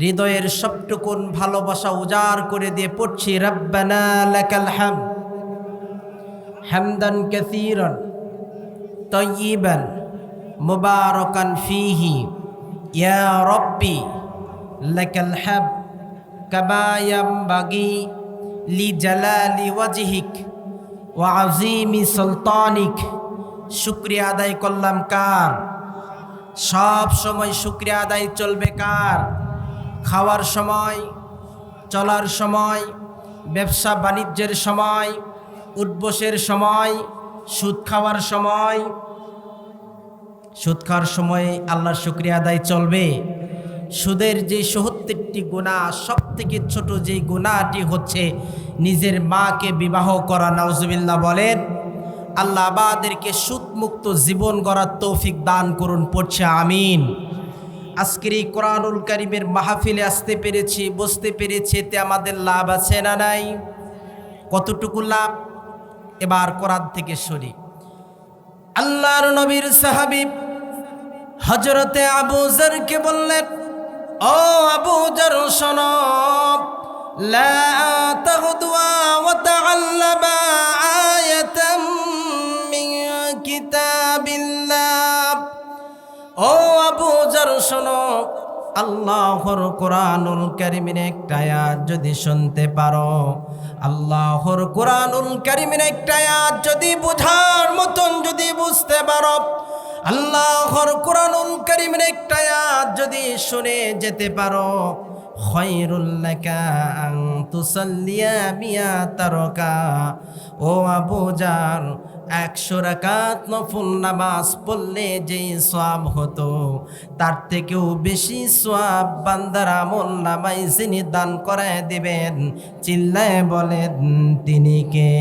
হৃদয়ের সবটুকুন ভালোবাসা উজাড় করে দিয়ে পড়ছি, রব্বানা লাকাল হাম হামদান কাসীরান তয়্যিবান মুবারাকান ফীহি, ইয়া রব্বি লাকাল হাম কামা ইয়ামবাগি লিজালালি ওয়াজহিক ওয়া আযীমি সুলতানিক শুকরিয়া আদায় করলাম কার? সব সময় শুক্রিয়া আদায় চলবে কার? খাওয়ার সময়, চলার সময়, ব্যবসা বাণিজ্যের সময় উদ্বসের সময়, সুদ খাওয়ার সময়। সুদ খাওয়ার সময় আল্লাহর শুক্রিয়া আদায় চলবে। সুদের যে সত্তরটি গুণা সব থেকে ছোট যে গুণাটি হচ্ছে নিজের মাকে বিবাহ করা। নাউজুবিল্লাহ বলেন, আল্লাহ আমাদেরকে সুদমুক্ত জীবন গড়ার তৌফিক দান করুন, পড়ছে আমিন। আজকের এই কোরআনুল কারিমের মাহফিলে আসতে পেরেছি, বসতে পেরেছি, এতে আমাদের লাভ আছে না নাই? কতটুকু লাভ? এবার কোরআন থেকে শুনি। আল্লাহর নবীর সাহাবিব হজরতে আবুজারকে বললেন, ও আবুজার সনব লা তাগদুয়া ওয়া তাআল্লাবা শোনো, আল্লাহর কোরআনুল কারিমের একটা যদি শুনতে পারো, আল্লাহর কোরআনুল কারিমের একটা যদি বোঝার মতন যদি বুঝতে পারো, আল্লাহর কোরআনুল কারিমের একটা যদি শুনে যেতে পারো খয়রুল্লাকা আং তুসাল্লিয়া তারকা, ও আবু জার একশো রাকাত নফল নামাজ পড়লে যেই সোয়াব হতো, তার থেকেও বেশি সোয়াব বান্দার আমল নামাই যিনি দান করায় দিবেন, চিল্লায় বলেন, তিনি কে?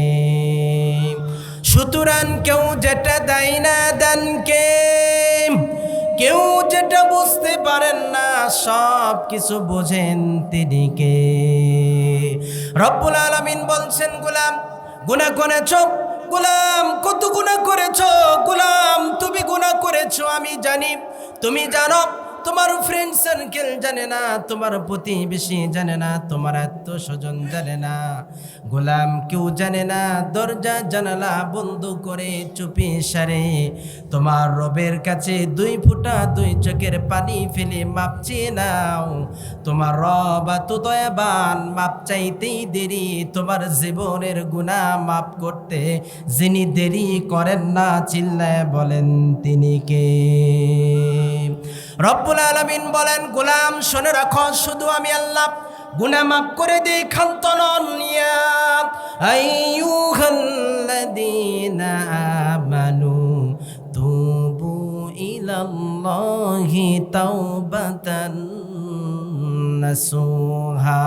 সুতরাং কেউ যেটা দেয় না দেন কে? কেউ যেটা বুঝতে পারেন না, সব কিছু বোঝেন তিনি কে? রব্বুল আলমিন বলছেন, গুলাম গুণা করেছ? গুলাম, কত গুণা করেছ? গুলাম, তুমি গুণা করেছ, আমি জানি। তুমি জানো, তোমার ফ্রেন্ড সার্কেল জানে না, তোমার প্রতিবেশী জানে না, তোমার আত্মস্বজন জানে না। গোলাম কেউ জানে না, দরজা জানালা বন্ধ করে চুপি সারে। তোমার রবের কাছে দুই ফুটা দুই চোখের পানি ফেলে মাপ চেয়ে নাও। তোমার রব এত দয়াবান, মাপ চাইতেই দেরি। তোমার জীবনের গুণা মাপ করতে যিনি দেরি করেন না, চিল্লায় বলেন তিনি কে? রব্বুল আলমিন বলেন, গোলাম, শুনে রাখো, শুধু আমি আল্লাহ গুনা মাফ করে দিই খান্তনন ইয়া আইয়ুহাল্লাযীনা আমানু তুবু ইলাল্লাহি তাওবাতান নাসুহা।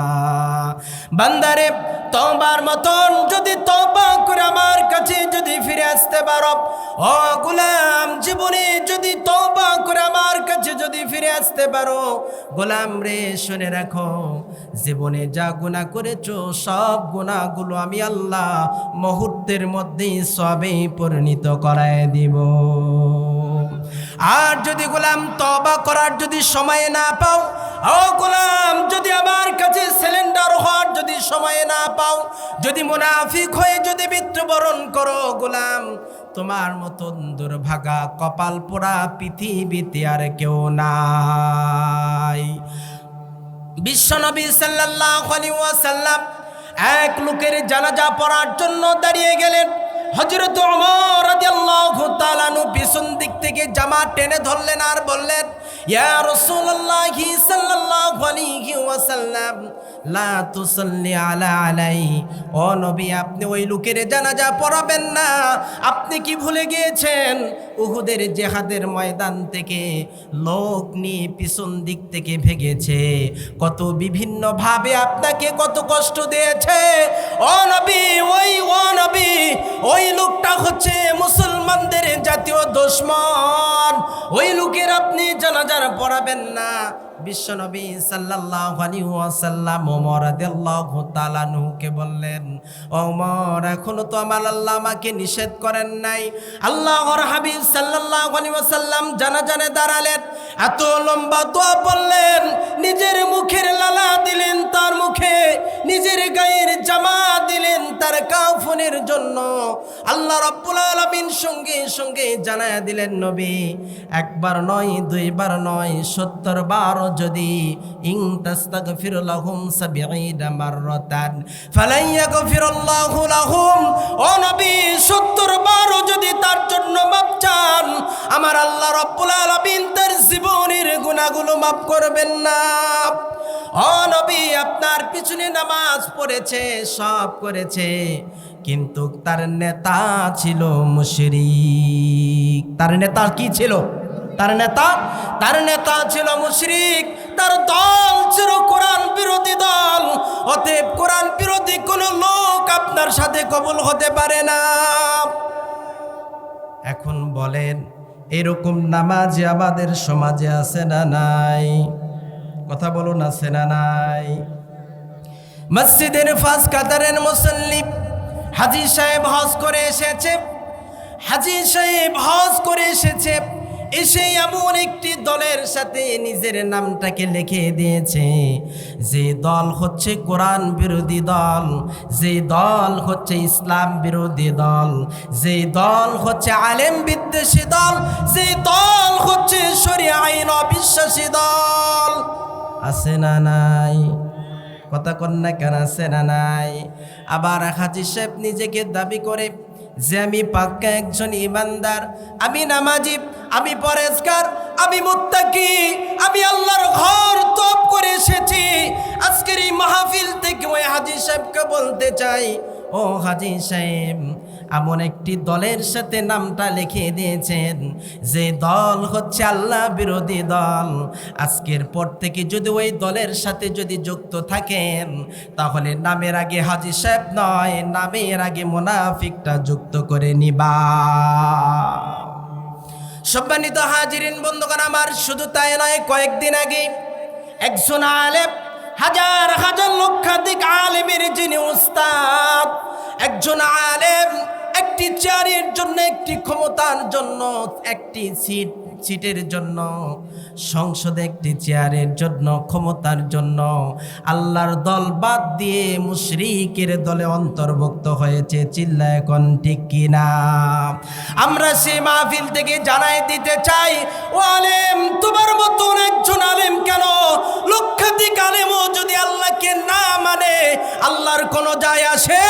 বান্দারে তোমার মতন যদি তবা করে আমার কাছে যদি ফিরে আসতে পারো, ও গোলাম জীবনে যদি তবা করে আমার কাছে যদি ফিরে আসতে পারো, গোলাম রে, শুনে রাখো। জীবনে যা গুণা করেছ, সব গুণাগুলো আমি আল্লাহ মুহূর্তের মধ্যেই সবেই পরিণত করায় দিব। আর যদি গোলাম তবা করার যদি সময় না পাও, ও গোলাম, যদি আমার কাছে সিলিন্ডার হওয়ার যদি সময় না পাও, যদি মুনাফিক হয়ে যদি মৃত্যুবরণ করো, গোলাম, তোমার মতন দুর্ভাগা কপাল পোড়া পৃথিবীতে আর কেউ নাই। বিশ্বনবী ওয়াসাল্লাম এক লোকের জানাজা পড়ার জন্য দাঁড়িয়ে গেলেন। হযরত ওমর রাদিয়াল্লাহু তাআলা নু পিছন দিক থেকে জামা টেনে ধরলেন আর বললেন, ইয়া রাসূলুল্লাহি সাল্লাল্লাহু আলাইহি লা তুসাল্লি আলা আলাই। ও আপনি ওই লোকের জানাজা পড়াবেন না। আপনি কি ভুলে গিয়েছেন? উহুদের জেহাদের ময়দান থেকে লোক নিয়ে পিছন দিক থেকে ভেগেছে। কত বিভিন্ন ভাবে আপনাকে কত কষ্ট দিয়েছে। ও ওই ও ওই লোকটা হচ্ছে মুসলমানদের জাতীয় দুশ্মন। ওই লোকের আপনি জানাজার পড়াবেন না। বিশ্বনবী সাল্লাল্লাহু আলাইহি ওয়াসাল্লাম ওমর রাদিয়াল্লাহু তাআলা নুকে বললেন ওমর, এখনও তো আমার আল্লাহ আমাকে নিষেধ করেন নাই। আল্লাহর হাবিব সাল্লাল্লাহু আলাইহি ওয়াসাল্লাম জানাজানে দাঁড়ালেন, এত লম্বা দোয়া বললেন, নিজের মুখের লালা দিলেন তার মুখে, নিজের গায়ের জামা দিলেন তার কাফনের জন্য। আল্লাহ রব্বুল আলামিন সঙ্গে সঙ্গে জানায় দিলেন, নবী, একবার নয়, দুইবার নয় সত্তর বার যদি ইং তাস্তাগফির লাহুম ও নবী, সত্তর বারও যদি তার জন্য মাপ চান, আমার আল্লাহ রব্বুল আলামিন তার জীবনের গুনাহগুলো মাফ করবেন না। ও নবী, আপনার পিছনে নামাজ পড়েছে, সব করেছে, কিন্তু তার নেতা ছিল মুশরিক। তার নেতা কি ছিল? তার নেতা তার নেতা ছিল মুশরিক, তার দল ছিল কোরআন বিরোধী দল। অতএব কোরআন বিরোধী কোন লোক আপনার সাথে কবুল হতে পারে না। এখন বলেন, এরকম নামাজ আমাদের সমাজে আছে না নাই? কথা বলুন, আছে না নাই? মসজিদের ফাঁস কাতারের মুসল্লি হাজি সাহেব হজ করে এসেছে। হাজি সাহেব হজ করে এসেছে। এসে এমন একটি দলের সাথে নিজের নামটাকে লিখে দিয়েছে। যে দল হচ্ছে কোরআন বিরোধী দল, যে দল হচ্ছে ইসলাম বিরোধী দল, যে দল হচ্ছে আলেম বিদ্বেষী দল, যে দল হচ্ছে শরীয় আইন অবিশ্বাসী দল। আছে না নাই? কথা কন্যা কেন, আছে না নাই? আবার হাজি সাহেব নিজেকে দাবি করে যে আমি পাক্কা একজন ইমানদার, আমি নামাজি আমি পরেজগার, আমি মুত্তাকি, আমি আল্লাহর ঘর তপ করে এসেছি। আজকের এই মাহফিল থেকে ওই হাজি সাহেবকে বলতে চাই, ও হাজি সাহেব এমন একটি দলের সাথে নামটা লিখে দিয়েছেন। যে দল হচ্ছে আল্লাহ বিরোধী দল। আজকের পর থেকে যদি ওই দলের সাথে যদি যুক্ত থাকেন, তাহলে নামের আগে হাজি সাহেব নয়, নামের আগে মোনাফিকটা যুক্ত করে নিবা। সম্মানিত হাজিরিন, বন্ধুগণ, আমার শুধু তাই নয়, কয়েকদিন আগে একজন আলেম, হাজার হাজার লক্ষাধিক আলেমের যিনি উস্তাদ, একজন আলেম একটি চেয়ারের জন্য, একটি ক্ষমতার জন্য, একটি সিট, সিটের জন্য, সংসদে একটি চেয়ারের জন্য, ক্ষমতার জন্য। আল্লাহর দল বাদ দিয়ে মুশরিকের দলে অন্তর্ভুক্ত হয়েছে, চিল্লা এখন ঠিক কিনা আমরা সে মাহফিল থেকে জানাই দিতে চাই, ও আলেম, তোমার মতন একজন আলেম কেন? লক্ষাধিক আলেমও যদি আল্লাহকে না মানে আল্লাহর কোনো যায় আসে?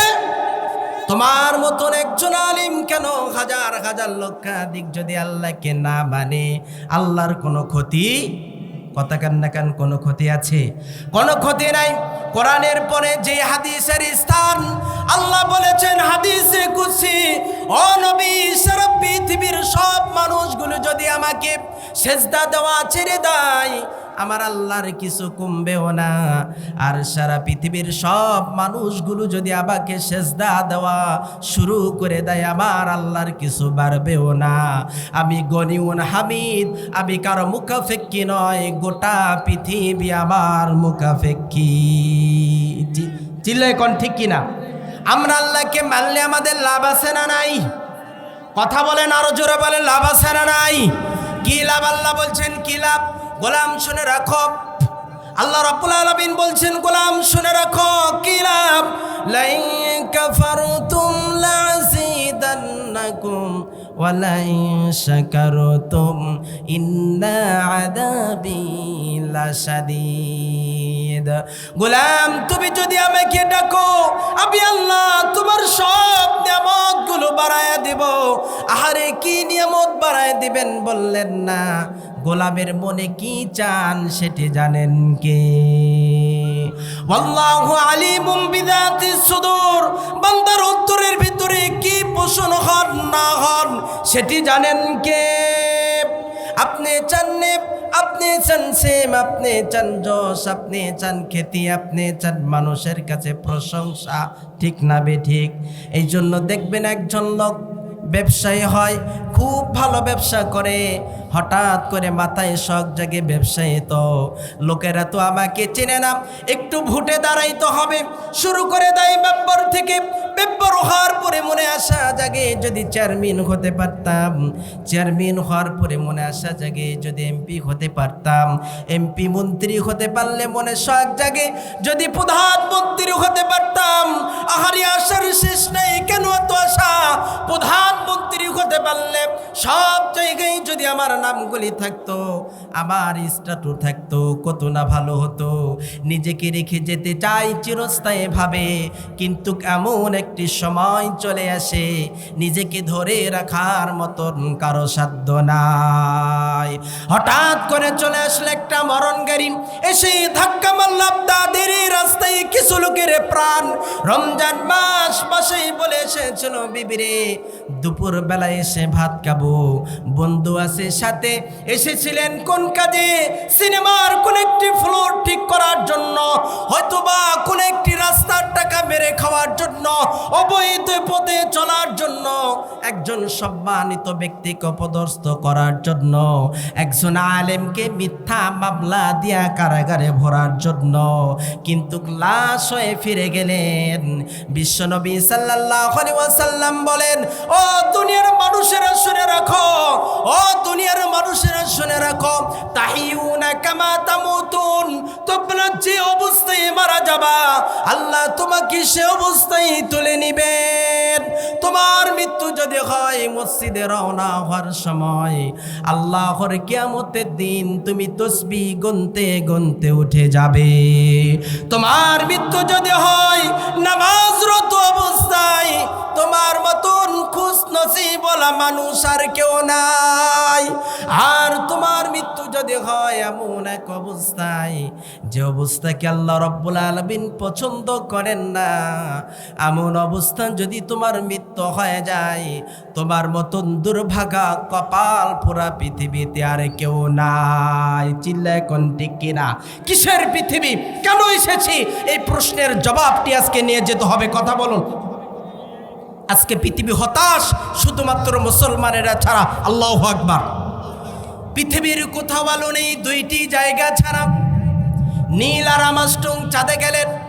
তোমার মতন একজন আলিম কেন? হাজার হাজার লক্ষাধিক যদি আল্লাহকে না মানে আল্লাহর কোনো ক্ষতি? কথা কান না কান কোনো ক্ষতি আছে? কোনো ক্ষতি নাই। কোরআনের পরে যে হাদিসের স্থান, আল্লাহ বলেছেন, হাদিসে কুসি ও নবী, সারা পৃথিবীর সব মানুষগুলো যদি আমাকে সেজদা দেওয়া ছেড়ে দেয় আমার আল্লাহর কিছু কমবেও না। আর সারা পৃথিবীর সব মানুষগুলো যদি আমাকে সেজদা দেওয়া শুরু করে দেয়, আমার আল্লাহর কিছু বাড়বেও না। আমি গনিউন হামিদ, আমি কারও মুখাফেক্কি নয়, গোটা পৃথিবী আমার মুখাফেক্কি চিল্লাই কন ঠিক কিনা? আমরা আল্লাহকে মানলে আমাদের লাভ আছে না নাই? কথা বলেন আরও জোরে বলেন, লাভ আছে না নাই? কি লাভ? আল্লাহ বলছেন, কি লাভ? গোলাম শুনে রাখো। আল্লাহ রাব্বুল আলামিন বলছেন, গোলাম শুনে রাখো, কি লাভ? লাইন গোলাম, তুমি যদি আমাকে ডাকো, আমি আল্লাহ তোমার সব নিয়ামতগুলো বাড়ায় দেব। আহারে, কি নিয়ামত বাড়ায় দিবেন বললেন না? গোলামের মনে কি চান সেটি জানেন কে? আল্লাহু আলিমুম বিদাতি সুদূর। বান্দার অন্তরের ভিতরে কি পোষণ হন না হন সেটি জানেন কে? আপনি চান নেপ, আপনি চান সেম আপনি চান যশ আপনি চান খ্যাতি আপনি চান মানুষের কাছে প্রশংসা। ঠিক না বে ঠিক? এই জন্য দেখবেন একজন লোক ব্যবসায়ী হয়, খুব ভালো ব্যবসা করে। হঠাৎ করে মাথায় শখ জাগে ব্যবসায়ী তো। লোকেরা তো আমাকে চেনে না, একটু ভুটে দাঁড়াইতে হবে। শুরু করে দেয় মেম্বর থেকে, মেম্বার হওয়ার পরে মনে আসা জাগে যদি চেয়ারম্যান হতে পারতাম। চেয়ারম্যান হওয়ার পরে মনে আসা জাগে যদি এমপি হতে পারতাম। এমপি মন্ত্রী হতে পারলে মনে শখ জাগে যদি প্রধানমন্ত্রী হতে পারতাম। আহারি আশার শেষ নেই, কেন তো আশা? প্রধানমন্ত্রী হতে পারলে সব জায়গায় যদি আমার নামগুলি থাকতো আমার স্ট্যাটু থাকতো, কত না ভালো হতো। নিজেকে রেখে যেতে চাই চিরস্থায়ী ভাবে, কিন্তু এমন একটি সময় চলে আসে, নিজেকে ধরে রাখার মতন কারও সাধ্য নাই। হঠাৎ করে চলে আসলে একটা মরণ গাড়ি, এসে ধাক্কা মারলাম তাদের রাস্তায় কিছু লোকের প্রাণ। রমজান মাস মাসেই বলে এসেছিল বিবিরে দুপুর বেলায় এসে ভাত খাব। বন্ধু আছে সাথে, এসেছিলেন কোন কাজে সিনেমার কোন একটি ফ্লোর ঠিক করার জন্য, হয়তোবা কোন একটি রাস্তার টাকা মেরে খাওয়ার জন্য, অবৈধ পথে চলার জন্য, একজন সম্মানিত ব্যক্তিকে অপদস্থ করার জন্য, একজন আলেমকে মিথ্যা মামলা দিয়া কারাগারে ভরার জন্য। কিন্তু লাশ হয়ে ফিরে গেলেন। বিশ্বনবী সাল্লাল্লাহু আলাইহি ওয়াসাল্লাম বলেন, ও দুনিয়ার মানুষেরা রাখো। ও দুনিয়ার মানুষেরা শুনে রাখো। তাহিউনা কামা তামুতুন। তোমরা যে অবস্থায় মারা যাবা, আল্লাহ তোমাকে সে অবস্থায় তুলে নিবেন। তোমার মৃত্যু যদি হয়, মসজিদে রওনা হওয়ার সময় আল্লাহর কিয়ামতের দিন তুমি তসবি গুনতে গুনতে উঠে যাবে। তোমার মৃত্যু যদি হয়, নামাজরত অবস্থায় তোমার মতন খুশ নসিব বলা মানুষ আর কেউ নাই। আর তোমার মৃত্যু যদি হয়, এমন এক অবস্থায় যে অবস্থাকে আল্লাহ রব্বুল আলমিন পছন্দ করেন না, এমন অবস্থা যদি তোমার মৃত্যু হয়ে যায় তোমার মতন দুর্ভাগা কপাল পুরা পৃথিবীতে আর কেউ নাই। চিল্লায় কোন ঠিক কিসের পৃথিবী? কেন এসেছি? এই প্রশ্নের জবাবটি আজকে নিয়ে যেতে হবে। কথা বলুন। আজকে পৃথিবী হতাশ, শুধুমাত্র মুসলমানেরা ছাড়া। আল্লাহ আকবার। পৃথিবীর কোথাও আলো নেই, দুইটি জায়গা ছাড়া। নীল আর চাঁদে গেলেন।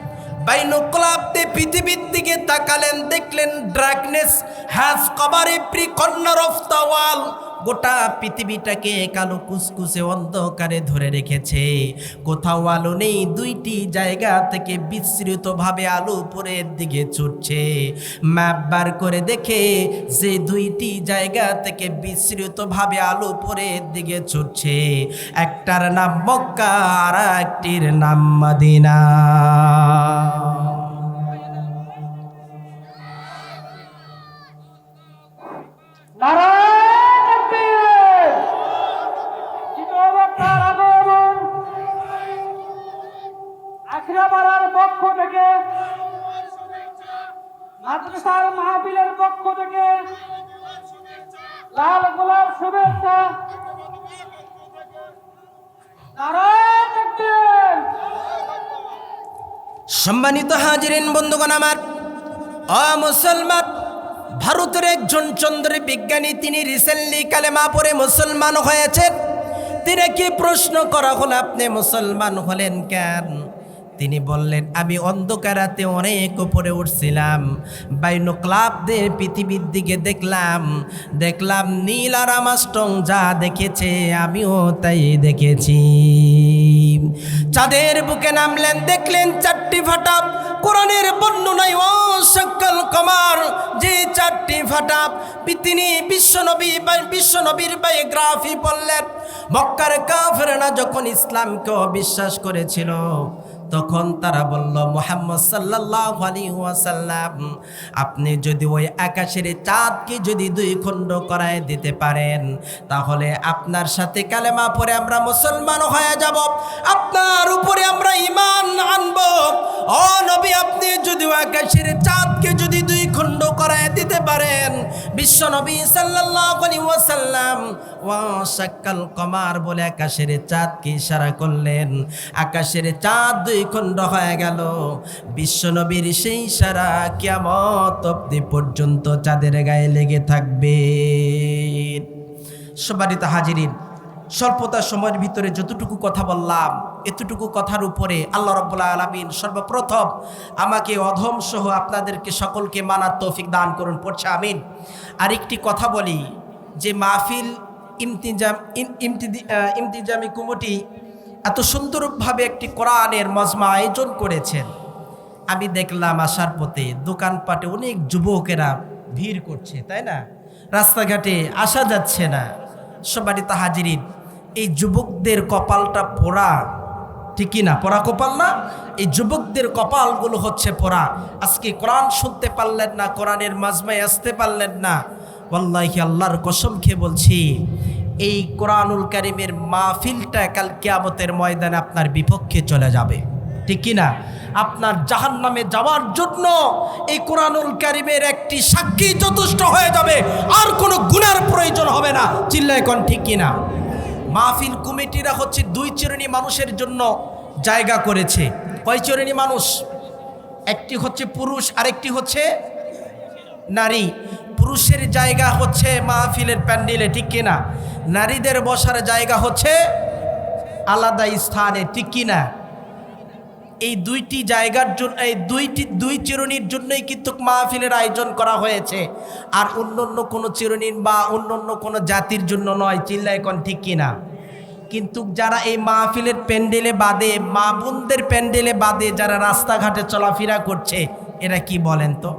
বাইনোক্লাবতে পৃথিবীর দিকে তাকালেন দেখলেন darkness has covered every corner of the world গোটা পৃথিবীটাকে কালো কুসকুসে অন্ধকারে ধরে রেখেছে। কোথাও আলো নেই, দুইটি জায়গা থেকে বিস্তৃতভাবে আলো উপরের দিকে ছুটছে। ম্যাপ বার করে দেখে যে দুইটি জায়গা থেকে বিস্তৃতভাবে আলো উপরের দিকে ছুটছে। একটার নাম মক্কা আর একটির নাম মদিনা। মাদ্রাসার মাহফিলের পক্ষ থেকে লাল গোলাপ শুভেচ্ছা। সম্মানিত হাজিরিন, বন্ধুগণ আমার অ মুসলমান ভারতের একজন চন্দ্র বিজ্ঞানী, তিনি রিসেন্টলি কালেমা পরে মুসলমান হয়েছেন। তিনি কি প্রশ্ন করা হলো, আপনি মুসলমান হলেন কেন? তিনি বললেন, আমি অন্ধকারাতে অনেক উপরে উঠছিলাম। বাইনো ক্লাব দিয়ে পৃথিবীর দিকে দেখলাম। দেখলাম নীল আর আমাস্টং যা দেখেছে, আমিও তাই দেখেছি। চাঁদের বুকে নামলেন, দেখলেন চারটি ফাটা কোরআনের বর্ণনায় ও সকল কমার যে চারটি ফাটা তিনি বিশ্বনবী বিশ্বনবীর বায়োগ্রাফি বললেন, মক্কার কাফেরনা যখন ইসলামকে অবিশ্বাস করেছিল তখন তারা বলল, মোহাম্মদ সাল্লাহ আলী ওয়াসাল্লাম, আপনি যদি ওই আকাশের চাঁদকে যদি দুই খণ্ড করায় দিতে পারেন, তাহলে আপনার সাথে কালেমা পরে আমরা মুসলমান হয়ে যাব। আপনার উপরে আমরা ইমান আকাশের চাঁদকে যদি দুই খণ্ড করায় দিতে পারেন, বিশ্ব নবী সাল্লাহ আলী ওয়াসাল্লাম ও সাক্কাল কমার বলে আকাশের চাঁদকে ইশারা করলেন। আকাশের চাঁদ দুই খণ্ড হয়ে গেল। বিশ্বনবীর সেই সারা কিয়ামত অব্দি পর্যন্ত চাঁদের গায়ে লেগে থাকবে। সবারিত হাজিরিন। স্বল্পতার সময়ের ভিতরে যতটুকু কথা বললাম, এতটুকু কথার উপরে আল্লাহ রব্বুল্লাহ আলমিন সর্বপ্রথম আমাকে অধম সহ আপনাদেরকে সকলকে মানার তৌফিক দান করুন, পড়ছে আমিন। আরেকটি কথা বলি, যে মাহফিল ইমতিজাম ইমতিজামি কমিটি এত সুন্দরভাবে একটি কোরআনের মজমা আয়োজন করেছেন। আমি দেখলাম আসার পথে দোকানপাটে অনেক যুবকেরা ভিড় করছে, তাই না? রাস্তাঘাটে আসা যাচ্ছে না। সবারই হাজিরিন। এই যুবকদের কপালটা পোড়া, ঠিকই না? পোড়া কপাল না? এই যুবকদের কপালগুলো হচ্ছে পোড়া। আজকে কোরআন শুনতে পারলেন না, কোরআনের মাজমায় আসতে পারলেন না। ওয়াল্লাহি আল্লাহর কসম খেয়ে বলছি, এই কোরআনুল কারিমের মাহফিলটা কাল কিয়ামতের ময়দানে আপনার বিপক্ষে চলে যাবে। ঠিক কি না? আপনার জাহান নামে যাওয়ার জন্য এই কোরআনুল কারিমের একটি সাক্ষী যথেষ্ট হয়ে যাবে। আর কোনো গুণার প্রয়োজন হবে না। চিল্লায় কোন ঠিক কি না? মাহফিল কমিটিরা হচ্ছে দুই শ্রেণি মানুষের জন্য জায়গা করেছে। কয় চরণী মানুষ? একটি হচ্ছে পুরুষ, আরেকটি হচ্ছে নারী। পুরুষের জায়গা হচ্ছে মাহফিলের প্যান্ডেলে, ঠিক কিনা নারীদের বসার জায়গা হচ্ছে আলাদা স্থানে, ঠিক কিনা এই দুইটি জায়গার জন্য, এই দুইটি, দুই চিরুনির জন্যই কিন্তু মাহফিলের আয়োজন করা হয়েছে। আর অন্য অন্য কোনো চিরুনির বা অন্য অন্য কোনো জাতির জন্য নয়, চিল্লায় কোন ঠিক কিনা? কিন্তু যারা এই মাহফিলের প্যান্ডেলে বাদে, মা বোনদের প্যান্ডেলে বাদে যারা রাস্তাঘাটে চলাফেরা করছে, এরা কি বলেন তো?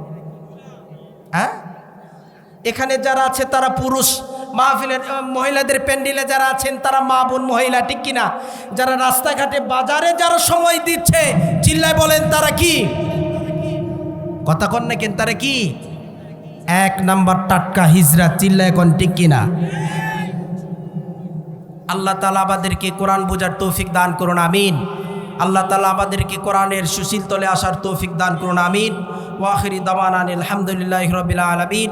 হ্যাঁ? এখানে যারা আছে তারা পুরুষ। মাহফিলের মহিলাদের প্যান্ডেলে যারা আছেন, তারা মা বোন মহিলা, ঠিক কিনা? যারা রাস্তাঘাটে, বাজারে যারা সময় দিচ্ছে, চিল্লায় বলেন, তারা কি? কথা কন না কেন, তারা কি? এক নাম্বার টাটকা হিজরা, চিল্লায় কোন, ঠিক কিনা? আল্লাহ তালা আমাদেরকে কোরআন বোঝার তৌফিক দান করুন, আমিন। আল্লাহ তালা আমাদেরকে কোরআনের সুশীল তলে আসার তৌফিক দান করুন, আমিন। ওয়াখিরি দামান আলহামদুলিল্লাহ রবিল আলমিন।